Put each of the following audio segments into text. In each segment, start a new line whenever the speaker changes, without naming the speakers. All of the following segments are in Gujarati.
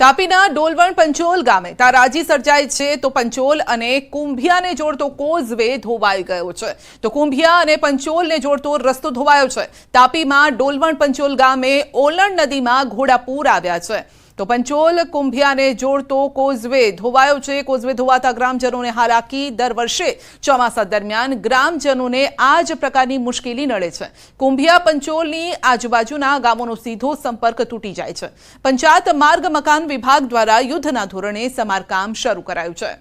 તાપીના ડોલવણ પંચોલ ગામે તારાજી સર્જાય છે તો પંચોલ અને કુંભિયાને જોડતો કોઝવે ધોવાઈ ગયો છે. તો કુંભિયા અને પંચોલને જોડતો રસ્તો ધોવાયો છે. તાપીમાં ડોલવણ પંચોલ ગામે ઓલણ નદીમાં ઘોડાપૂર આવ્યા છે. તો પંચોલ કુંભિયાને જોડતો કોઝવે ધોવાયો છે. કોઝવે ધોવાતા ગ્રામજનોને હાલાકી દર વર્ષે ચોમાસા દરમિયાન ગ્રામજનોને આ જ પ્રકારની મુશ્કેલી નડે છે. કુંભિયા પંચોલની આજુબાજુના ગામોનો સીધો સંપર્ક તૂટી જાય છે. પંચાયત માર્ગ મકાન વિભાગ દ્વારા યુદ્ધના ધોરણે સમારકામ શરૂ કરાયું છે.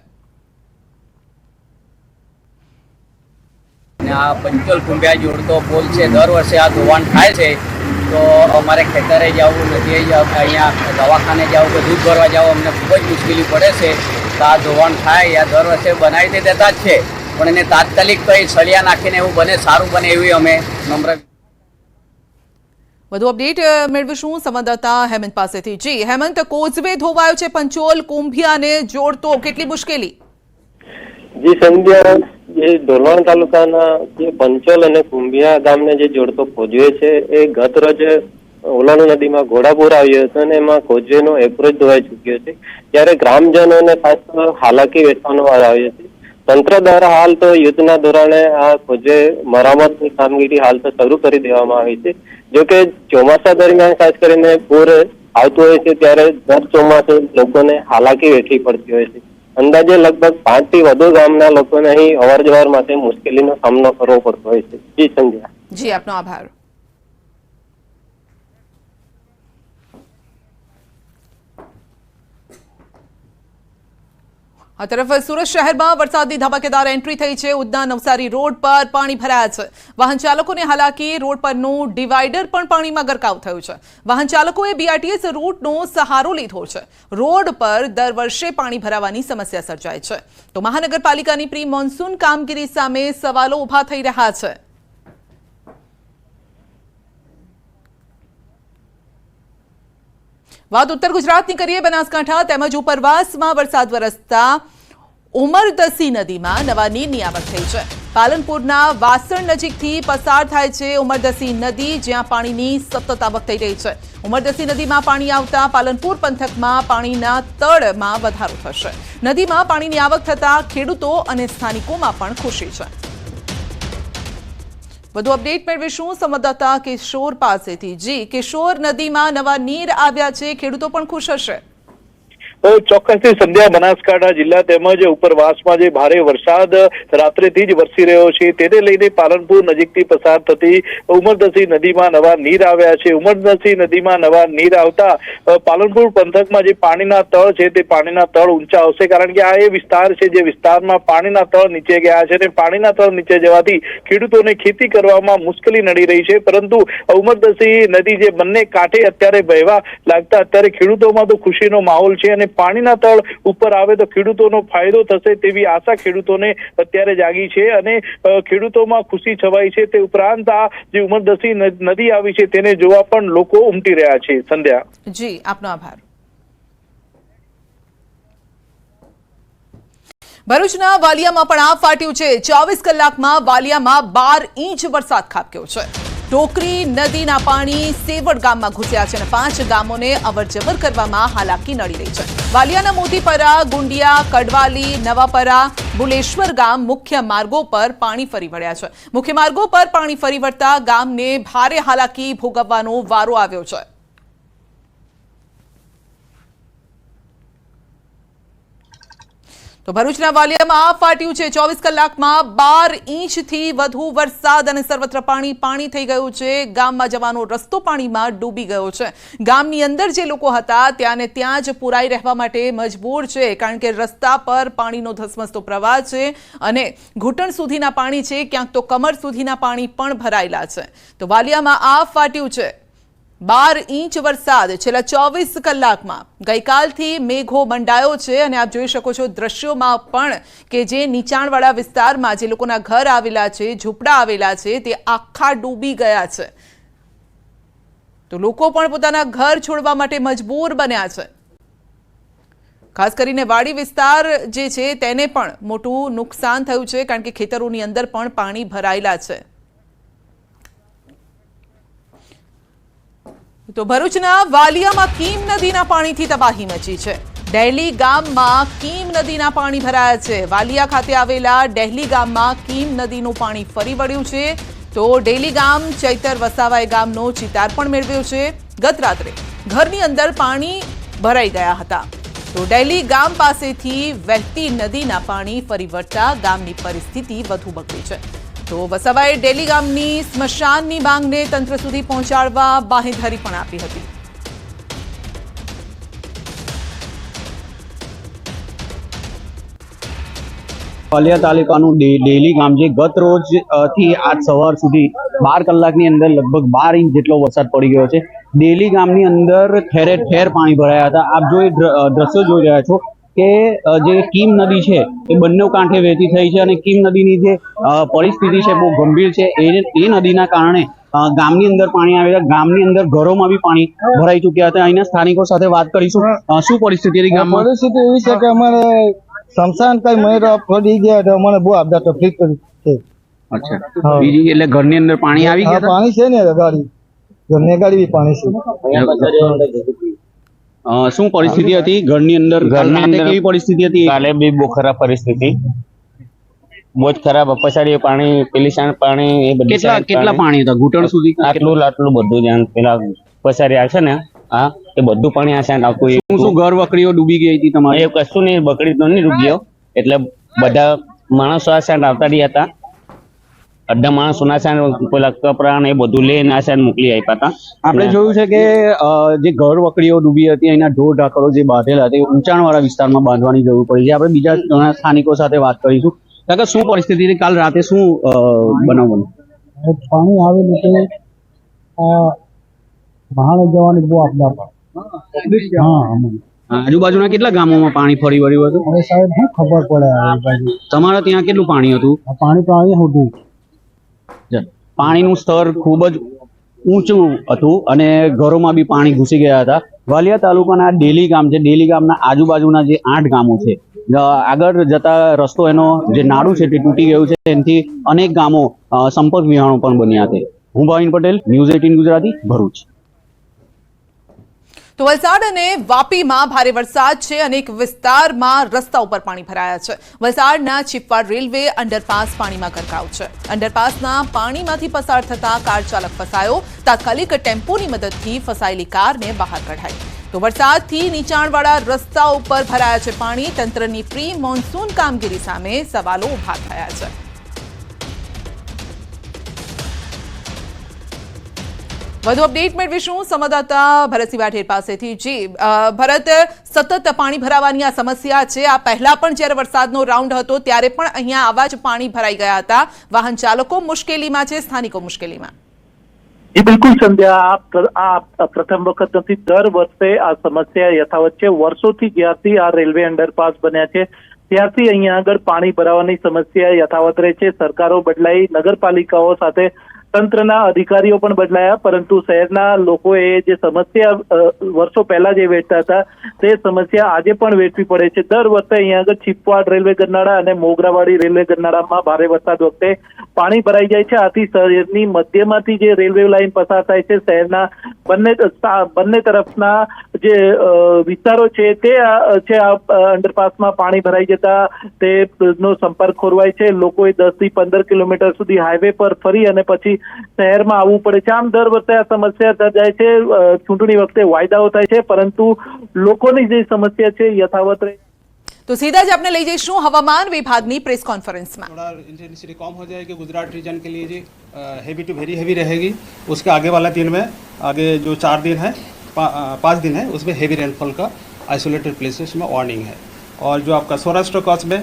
આ પંચોલ કુંભિયા જોડતો પોલ છે. દર વર્ષે આ ધોવાણ થાય છે. તો અમારે ખેતરે જવું નદીએ અહીંયા દવાખાને જવું કે દૂધ ભરવા જવું. અમને ખૂબ જ મુશ્કેલી પડે છે. તો આ ધોવાણ થાય આ દર વર્ષે બનાવી તો દેતા જ છે. પણ એને તાત્કાલિક કંઈ સળિયા નાખીને એવું બને સારું બને એવી અમે નમ્ર
વધુ અપડેટ મેળવીશું સંવાદદાતા હેમંત પાસેથી. જી હેમંત કોઝવે ધોવાયો છે પંચોલ કુંભિયાને જોડતો કેટલી મુશ્કેલી?
જી સંધ્યા જે ધોલવાણ તાલુકાના જે પંચોલ અને કુંભિયા ગામને જે જોડતો કોજવે છે, એ ગત રોજ ઓલાણુ નદીમાં ઘોડાપુર આવ્યો હતો અને એમાં કોજવેનો એપ્રોચ ધોવાઈ ચૂક્યો છે. ત્યારે ગ્રામજનોને ખાસ હાલાકી વેઠવાનો વાર આવ્યો છે. તંત્ર દ્વારા હાલ તો યુદ્ધના ધોરણે આ કોજવે મરામતની કામગીરી હાલ તો શરૂ કરી દેવામાં આવી છે. જોકે ચોમાસા દરમિયાન ખાસ કરીને પૂર આવતું હોય છે, ત્યારે દર ચોમાસે લોકોને હાલાકી વેઠવી પડતી હોય છે. અંદાજે લગભગ પાંચથી વધુ ગામના લોકોને અહીં અવર જવર માટે મુશ્કેલીનો સામનો કરવો પડતો હોય છે. જી, સંધ્યા.
જી, આપનો આભાર. આ તરફ સુરત શહેરમાં વરસાદની ધમાકેદાર એન્ટ્રી થઈ છે. ઉદના નવસારી રોડ પર પાણી ભરાયા છે. વાહન ચાલકોને હાલાકી, રોડ પરનું ડિવાઈડર પણ પાણીમાં ગરકાવ થયું છે. વાહન ચાલકોએ બીઆરટીએસ રૂટનો સહારો લીધો છે. રોડ પર દર વર્ષે પાણી ભરાવાની સમસ્યા સર્જાય છે. તો મહાનગરપાલિકાની પ્રી મોન્સૂન કામગીરી સામે સવાલો ઊભા થઈ રહ્યા છે. વાત ઉત્તર ગુજરાતની કરીએ બનાસકાંઠા તેમજ ઉપરવાસમાં વરસાદ વરસતા ઉમરદસી નદીમાં નવા નીરની આવક થઈ છે. પાલનપુરના વાસણ નજીકથી પસાર થાય છે ઉમરદસી નદી, જ્યાં પાણીની સતત આવક થઈ રહી છે. ઉમરદસી નદીમાં પાણી આવતા પાલનપુર પંથકમાં પાણીના તળમાં વધારો થશે. નદીમાં પાણીની આવક થતા ખેડૂતો અને સ્થાનિકોમાં પણ ખુશી છે. વધુ અપડેટ મેળવીશું સંવાદદાતા કિશોર પાસેથી જી. કિશોર નદીમાં નવા નીર આવ્યા છે. ખેડૂતો પણ ખુશ હશે.
ચોક્કસથી સંધ્યા બનાસકાંઠા જિલ્લા તેમજ ઉપરવાસમાં જે ભારે વરસાદ રાત્રેથી જ વરસી રહ્યો છે તેને લઈને પાલનપુર નજીકથી પસાર થતી ઉમરદસી નદીમાં નવા નીર આવ્યા છે. ઉમરદસી નદીમાં નવા નીર આવતા પાલનપુર પંથકમાં જે પાણીના તળ છે, તે પાણીના તળ ઊંચા આવશે કારણ કે આ એ વિસ્તાર છે જે વિસ્તારમાં પાણીના તળ નીચે ગયા છે અને પાણીના તળ નીચે જવાથી ખેડૂતોને ખેતી કરવામાં મુશ્કેલી નડી રહી છે. પરંતુ ઉમરદસી નદી જે બંને કાંઠે અત્યારે વહેવા લાગતા, અત્યારે ખેડૂતોમાં તો ખુશીનો માહોલ છે અને પાણીના તળ ઉપર આવે તો ખેડૂતોનો ફાયદો થશે તેવી આશા ખેડૂતોને અત્યારે જાગી છે અને ખેડૂતોમાં ખુશી છવાઈ છે તે ઉપરાંત આ જે ઉમરદસી નદી આવી છે તેને જોવા પણ લોકો ઉમટી રહ્યા છે. સંધ્યા.
જી, આપનો આભાર. ભરૂચના વાલિયામાં પણ આ ફાટ્યું છે. ચોવીસ કલાકમાં વાલિયામાં બાર ઇંચ વરસાદ ખાબક્યો છે. ટોકરી નદીના પાણી સેવડ ગામમાં ઘૂસ્યા છે અને પાંચ ગામોને અવરજવર કરવામાં હાલાકી નડી રહી છે. વાલિયાના મોતીપરા, ગુંડિયા, કડવાલી, નવાપરા, બુલેશ્વર ગામ મુખ્ય માર્ગો પર પાણી ફરી વળ્યા છે. મુખ્ય માર્ગો પર પાણી ફરી વળતા ગામને ભારે હાલાકી ભોગવવાનો વારો આવ્યો છે. તો ભરૂચના વાલિયામાં આ ફાટ્યું છે. ચોવીસ કલાકમાં બાર ઇંચથી વધુ વરસાદ અને સર્વત્ર પાણી પાણી થઈ ગયું છે. ગામમાં જવાનો રસ્તો પાણીમાં ડૂબી ગયો છે. ગામની અંદર જે લોકો હતા ત્યાં ત્યાં જ પુરાઈ રહેવા માટે મજબૂર છે, કારણ કે રસ્તા પર પાણીનો ધસમસતો પ્રવાહ છે અને ઘૂંટણ સુધીના પાણી છે, ક્યાંક તો કમર સુધીના પાણી પણ ભરાયેલા છે. તો વાલિયામાં આ ફાટ્યું છે. બાર ઇંચ વરસાદ છેલ્લા ચોવીસ કલાકમાં. ગઈકાલથી મેઘો મંડાયો છે અને આપ જોઈ શકો છો દ્રશ્યોમાં પણ કે જે નીચાણવાળા વિસ્તારમાં જે લોકોના ઘર આવેલા છે, ઝૂંપડા આવેલા છે, તે આખા ડૂબી ગયા છે. તો લોકો પણ પોતાના ઘર છોડવા માટે મજબૂર બન્યા છે. ખાસ કરીને વાડી વિસ્તાર જે છે, તેને પણ મોટું નુકસાન થયું છે, કારણ કે ખેતરોની અંદર પણ પાણી ભરાયેલા છે. તો ભરૂચના વાલિયામાં કીમ નદીના પાણીથી તબાહી મચી છે. ડહેલી ગામમાં કીમ નદીના પાણી ભરાયા છે. વાલિયા ખાતે આવેલા ડહેલી ગામમાં કીમ નદીનું પાણી ફરી વળ્યું છે. તો ડેલી ગામ ચૈતર વસાવાએ ગામનો ચિતાર પણ મેળવ્યો છે. ગત રાત્રે ઘરની અંદર પાણી ભરાઈ ગયા હતા. તો ડેલી ગામ પાસેથી વહેતી નદીના પાણી ફરી વળતા ગામની પરિસ્થિતિ વધુ બગડી છે. તો વસાવાએ ડેલી ગામની સ્મશાનની માંગને તંત્ર સુધી પહોંચાડવા બાહેધરી પણ આપી હતી.
વાલિયા તાલુકાનું ડેલી ગામ જે ગત રોજથી આજ સવાર સુધી બાર કલાકની અંદર લગભગ બાર ઇંચ જેટલો વરસાદ પડી ગયો છે. ડેલી ગામની અંદર ઠેરે ઠેર પાણી ભરાયા હતા. આપ જો દ્રશ્યો જોઈ રહ્યા છો કે જે કીમ નદી છે એ બંને કાંઠે વહેતી થઈ છે અને કીમ નદીની જે પરિસ્થિતિ છે બહુ ગંભીર છે. એ એ નદીના કારણે ગામની અંદર પાણી આવેલા ગામની અંદર ઘરોમાં બી પાણી ભરાઈ ચૂક્યા હતા. અહીંના સ્થાનિકો સાથે વાત કરીશું. શું પરિસ્થિતિ હતી ગામમાં?
પરિસ્થિતિ એવી છે કે અમારે શમશાન કઈ મહિના પડી ગયા તો અમને બહુ આપદા તકલીફ કરી છે.
અચ્છા. બીજી એટલે ઘરની અંદર પાણી આવી ગયા?
પાણી છે ને ગાડી. ઘરની ગાડી બી પાણી છે.
શું પરિસ્થિતિ હતી? ઘરની અંદર
ઘરની અંદર-
કેવી પરિસ્થિતિ હતી?
કાલે બી બહુ ખરાબ પરિસ્થિતિ. બહુ જ ખરાબ પછાડી પાણી પેલી સાઈડ પાણી એ બધી
કેટલા કેટલા પાણી. હતા? ઘૂંટણ સુધી
આટલું આટલું બધું ધ્યાન પેલા પસારી આવશે ને હા એ બધું પાણી આ સાઈડ આવતું
શું શું ઘર વકરીઓ ડૂબી ગઈ હતી તમારે?
એ કશું નહીં બકરી તો નહીં ડૂબ્યો એટલે બધા માણસો આ સાઈડ આવતા રહ્યા હતા. અડધા માણસો ના સાઈડ પેલા કપડા ને એ બધું લઈને આ સાઈડ મોકલી આપ્યા હતા.
આપણે જોયું છે કે જે ઘર વકડીઓ ડૂબી હતી એના ઢોર ઢાકરો જે બાંધેલા હતા એ ઊંચાણવાળા વિસ્તારમાં બાંધવાની જરૂર પડી છે. આપણે બીજા ઘણા સ્થાનિકો સાથે વાત કરીશું. કાકા શું પરિસ્થિતિ હતી કાલ રાતે શું બનાવવાનું?
પાણી આવેલું છે. આ જવાની બહુ આપદા હા
હા, આજુબાજુના કેટલા ગામોમાં પાણી ફરી વળ્યું હતું?
સાહેબ શું ખબર પડે આ
તમારા ત્યાં કેટલું પાણી હતું?
પાણી તો અહીંયા સુધી
પાણીનું સ્તર ખૂબ જ ઊંચું હતું અને ઘરોમાં બી પાણી ઘૂસી ગયા હતા. વાલિયા તાલુકાના ડેલી ગામ છે. ડેલી ગામના આજુબાજુના જે આઠ ગામો છે. આગળ જતા રસ્તો એનો જે નાડું છે તે તૂટી ગયું છે. એનાથી અનેક ગામો સંપર્ક વિહાણો પણ બન્યા છે. હું ભાવિન પટેલ, ન્યૂઝ એટીન ગુજરાતી, ભરૂચ.
તો વલસાડ અને વાપીમાં ભારે વરસાદ છે. અનેક વિસ્તારમાં રસ્તા ઉપર પાણી ભરાયા છે. વલસાડના ચીપવાડ રેલવે અંડરપાસ પાણીમાં ગરકાવ છે. અંડરપાસના પાણીમાંથી પસાર થતા કાર ચાલક ફસાયો. તાત્કાલિક ટેમ્પોની મદદથી ફસાયેલી કારને બહાર કઢાઈ. તો વરસાદથી નીચાણવાળા રસ્તા ઉપર ભરાયા છે પાણી. તંત્રની પ્રી મોન્સૂન કામગીરી સામે સવાલો ઊભા થયા છે. વધુ અપડેટ મેળવીશું. સંવાદદાતા ભરતસિંહ વાઢેર પાસેથી જી ભરત, સતત પાણી ભરાવાની આ સમસ્યા છે. આ પહેલા પણ જ્યારે વરસાદનો રાઉન્ડ હતો, ત્યારે પણ અહીંયા આવા જ પાણી ભરાઈ ગયા હતા. વાહન ચાલકો મુશ્કેલીમાં છે, સ્થાનિકો મુશ્કેલીમાં.
જી બિલકુલ સંધ્યા આ પ્રથમ વખત નથી, દર વર્ષે આ સમસ્યા યથાવત છે. વર્ષોથી જ્યારથી આ રેલવે અંડરપાસ બન્યા છે, ત્યારથી અહીંયા આગળ પાણી ભરાવાની સમસ્યા યથાવત રહે છે. સરકારો બદલાઈ નગરપાલિકાઓ સાથે તંત્રના અધિકારીઓ પણ બદલાયા, પરંતુ શહેરના લોકોએ જે સમસ્યા વર્ષો પહેલા જે વેઠતા હતા, તે સમસ્યા આજે પણ વેઠવી પડે છે. દર વર્ષે અહીંયા આગળ છીપવાડ રેલવે ગરનાળા અને મોગરાવાડી રેલવે ગરનાળામાં ભારે વરસાદ વખતે પાણી ભરાઈ જાય છે. આથી શહેરની મધ્યમાંથી જે રેલવે લાઈન પસાર થાય છે, શહેરના બંને બંને તરફના જે વિસ્તારો છે, તે છે, આ અંડરપાસમાં પાણી ભરાઈ જતા તેનો સંપર્ક ખોરવાય છે. લોકોએ દસથી પંદર કિલોમીટર સુધી હાઈવે પર ફરી અને પછી શહેરમાં આવવું પડે છે આમ દર વર્ષે આ સમસ્યા સર્જાય છે અ, ચૂંટણી વખતે વાયદાઓ થાય છે પરંતુ લોકોની જે સમસ્યા છે યથાવત રહે
તો સીધા જ આપણે લઈ જઈશું હવામાન વિભાગની પ્રેસ કોન્ફરન્સમાં
थोड़ा इंटेंसिटी कम हो जाएगी गुजरात रीजन के लिए जी हैवी टू वेरी हैवी रहेगी उसके आगे वाला दिन में आगे जो चार दिन है पा, अ, पाँच दिन है उसमें हैवी रेनफॉल का आइसोलेटेड प्लेसेस में वार्निंग है और जो आपका सौराष्ट्र कच्छ में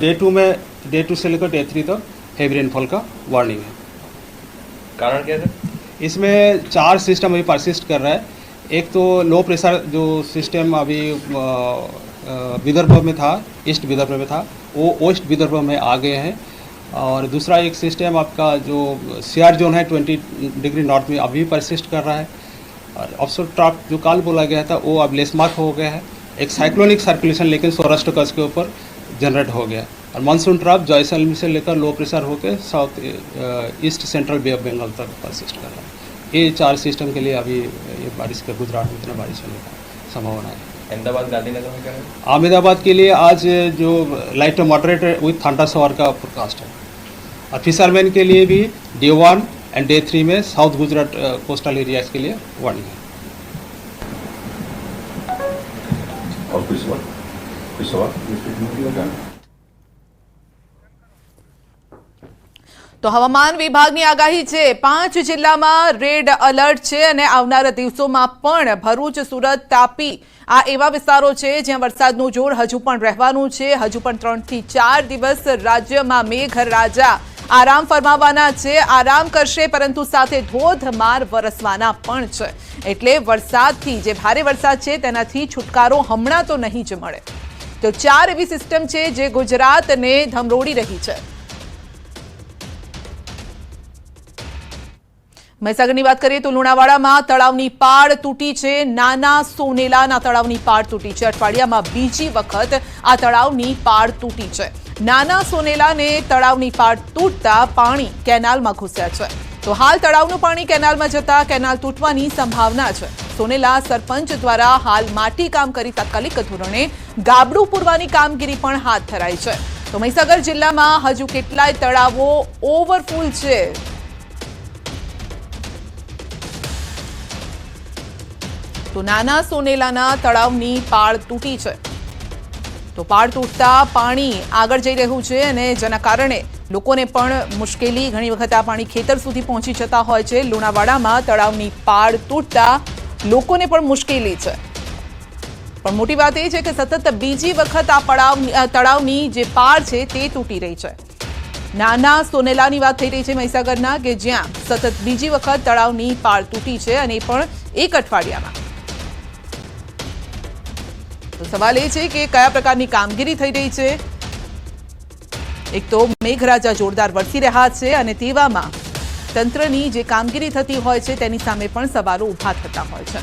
डे टू में डे टू से लेकर डे थ्री तक हैवी रेनफॉल का वार्निंग है
कारण क्या है
इसमें चार सिस्टम अभी परसिस्ट कर रहा है। एक तो लो प्रेशर जो सिस्टम अभी विदर्भ में था ईस्ट विदर्भ में था, वो वेस्ट विदर्भ में आ गए हैं। और दूसरा एक सिस्टम आपका जो सीआर जोन है 20 डिग्री नॉर्थ में, अभी परसिस्ट कर रहा है। और ऑफशोर ट्रॉप जो काल बोला गया था, वो अब लेसमार्क हो गया है। एक साइक्लोनिक सर्कुलेशन लेकिन सौराष्ट्र कच्छ के ऊपर जनरेट हो गया। और मानसून ट्रॉप जैसलमेर से लेकर लो प्रेशर होकर south east central bay of Bengal तक परसिस्ट कर रहा है। ये चार सिस्टम के लिए अभी ये बारिश का गुजरात में इतना बारिश होने का संभावना है।
अहमदाबाद गांधीनगर में क्या है?
अहमदाबाद के लिए आज जो light to moderate with thunder shower का फोरकास्ट है। और फिशरमैन के लिए भी day one and day three में साउथ गुजरात कोस्टल एरियाज़ के लिए वार्निंग है।
और कोई सवाल? कोई सवाल?
તો હવામાન વિભાગની આગાહી છે. પાંચ જિલ્લામાં રેડ અલર્ટ છે અને આવનારા દિવસોમાં પણ ભરૂચ, સુરત, તાપી આ એવા વિસ્તારો છે જ્યાં વરસાદનું જોર હજુ પણ રહેવાનું છે. હજુ પણ ત્રણથી ચાર દિવસ રાજ્યમાં મેઘરાજા આરામ ફરમાવાના છે. આરામ કરશે પરંતુ સાથે ધોધમાર વરસવાના પણ છે. એટલે વરસાદથી જે ભારે વરસાદ છે તેનાથી છુટકારો હમણાં તો નહીં જ મળે. તો ચાર એવી સિસ્ટમ છે જે ગુજરાતને ધમરોડી રહી છે. મહીસાગરની વાત કરીએ તો લુણાવાડામાં તળાવની પાળ તૂટી છે. નાના સોનેલાના તળાવની પાળ તૂટી છે. અઠવાડિયામાં બીજી વખત આ તળાવની પાળ તૂટી છે. નાના સોનેલાને તળાવની પાળ તૂટતા પાણી કેનાલમાં ઘૂસ્યા છે. તો હાલ તળાવનું પાણી કેનાલમાં જતા કેનાલ તૂટવાની સંભાવના છે. સોનેલા સરપંચ દ્વારા હાલ માટી કામ કરી તાત્કાલિક ધોરણે ગાબડું પૂરવાની કામગીરી પણ હાથ ધરાઈ છે. તો મહીસાગર જિલ્લામાં હજુ કેટલાય તળાવો ઓવરફુલ છે. તો નાના સોનેલાના તળાવની પાળ તૂટી છે. તો પાળ તૂટતા પાણી આગળ જઈ રહ્યું છે અને જેના કારણે લોકોને પણ મુશ્કેલી. ઘણી વખત આ પાણી ખેતર સુધી પહોંચી જતા હોય છે. લુણાવાડામાં તળાવની પાળ તૂટતા લોકોને પણ મુશ્કેલી છે. પણ મોટી વાત એ છે કે સતત બીજી વખત આ પડાવ તળાવની જે પાળ છે તે તૂટી રહી છે. નાના સોનેલાની વાત થઈ રહી છે મહીસાગરના કે જ્યાં સતત બીજી વખત તળાવની પાળ તૂટી છે અને પણ એક અઠવાડિયામાં. તો સવાલ એ છે કે કયા પ્રકારની કામગીરી થઈ રહી છે? એક તો મેઘરાજા જોરદાર વરસી રહ્યા છે અને તેવામાં તંત્રની જે કામગીરી થતી હોય છે તેની સામે પણ સવાલો ઊભા થતા હોય છે.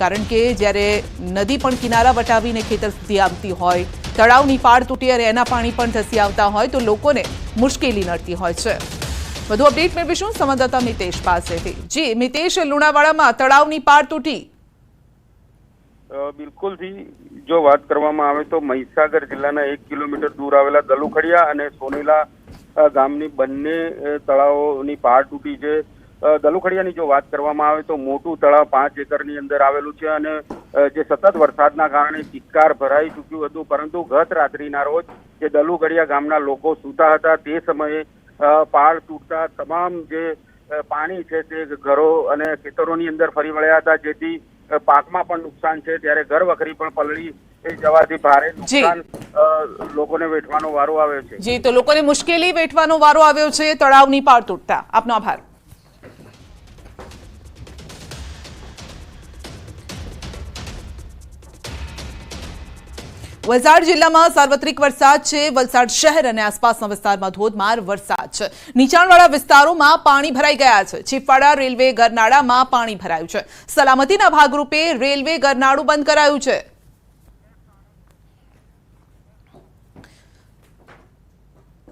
કારણ કે જ્યારે નદી પણ કિનારા વટાવીને ખેતર સુધી આવતી હોય, તળાવની પાળ તૂટી અને એના પાણી પણ ધસી આવતા હોય, તો લોકોને મુશ્કેલી નડતી હોય છે. વધુ અપડેટ મેળવીશું સંવાદદાતા મિતેશ પાસેથી. જી, મિતેશ લુણાવાડામાં તળાવની પાળ તૂટી
બિલકુલથી જો વાત કરવામાં આવે તો મહીસાગર જિલ્લાના એક કિલોમીટર દૂર આવેલા દલુખડિયા અને સોનેલા ગામની બંને તળાવોની પાર તૂટી છે. દલુખડિયાની જો વાત કરવામાં આવે તો મોટું તળાવ પાંચ એકરની અંદર આવેલું છે અને જે સતત વરસાદના કારણે ચિક્કાર ભરાઈ ચૂક્યું હતું. પરંતુ ગત રાત્રિના રોજ જે દલુખડિયા ગામના લોકો સૂતા હતા તે સમયે પાળ તૂટતા તમામ જે પાણી છે તે ઘરો અને ખેતરોની અંદર ફરી વળ્યા હતા. જેથી પાકમાં પણ નુકસાન છે ત્યારે ઘર વખરી પણ પલળી જવાથી ભારે નુકસાન લોકોને વેઠવાનો વારો આવ્યો છે.
જી તો લોકોને મુશ્કેલી વેઠવાનો વારો આવ્યો છે તળાવની પાર તૂટતા. આપનો આભાર. વલસાડ જિલ્લામાં સાર્વત્રિક વરસાદ છે. વલસાડ શહેર અને આસપાસના વિસ્તારમાં ધોધમાર વરસાદ છે. નીચાણવાળા વિસ્તારોમાં પાણી ભરાઈ ગયા છે. છીપવાડા રેલવે ગરનાળામાં પાણી ભરાયું છે. સલામતીના ભાગરૂપે રેલવે ગરનાળું બંધ કરાયું છે.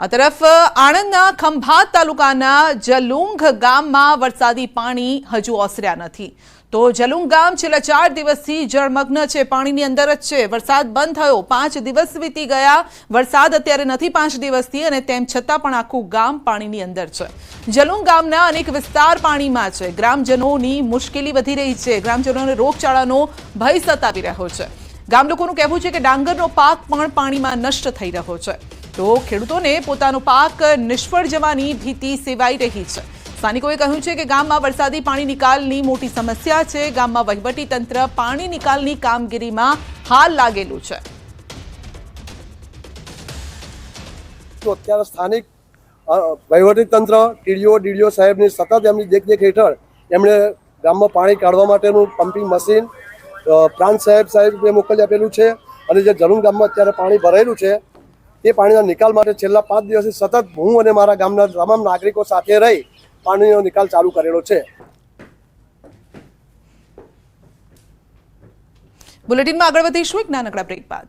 આ તરફ આણંદના ખંભાત તાલુકાના જલુંગ ગામમાં વરસાદી પાણી હજુ ઓસર્યા નથી. તો જલુંગ ગામ છેલ્લા ચાર દિવસથી જળમગ્ન છે. પાણીની અંદર જ છે. વરસાદ બંધ થયો. પાંચ દિવસ વીતી ગયા. વરસાદ અત્યારે નથી પાંચ દિવસથી અને તેમ છતાં પણ આખું ગામ પાણીની અંદર છે. જલુંગ ગામના અનેક વિસ્તાર પાણીમાં છે. ગ્રામજનોની મુશ્કેલી વધી રહી છે. ગ્રામજનોને રોગચાળાનો ભય સતાવી રહ્યો છે. ગામ લોકોનું કહેવું છે કે ડાંગરનો પાક પણ પાણીમાં નષ્ટ થઈ રહ્યો છે. તો ખેડૂતોને પોતાનો પાક નિષ્ફળ જવાની ભીતિ સેવાઈ રહી છે. સ્થાનિકોએ કહ્યું છે કે ગામમાં વરસાદી પાણી નિકાલની મોટી સમસ્યા છે. ગામમાં વહીવટી તંત્ર પાણી નિકાલની કામગીરીમાં હાલ લાગેલું છે.
તો અત્યારે સ્થાનિક વહીવટી તંત્ર ટીડીઓ, ડીડીઓ સાહેબની સતત એમની દેખરેખ હેઠળ એમણે ગામમાં પાણી કાઢવા માટેનું પમ્પિંગ મશીન પ્રાંત સાહેબ સાહેબે મોકલી આપેલું છે અને જે જરૂર ગામમાં અત્યારે પાણી ભરાયેલું છે, તે પાણીના નિકાલ માટે છેલ્લા પાંચ દિવસથી સતત હું અને મારા ગામના તમામ નાગરિકો સાથે રહી પાણીનો નિકાલ ચાલુ કરેલો છે.
બુલેટિનમાં આગળ વધીશું એક નાનકડા બ્રેક બાદ.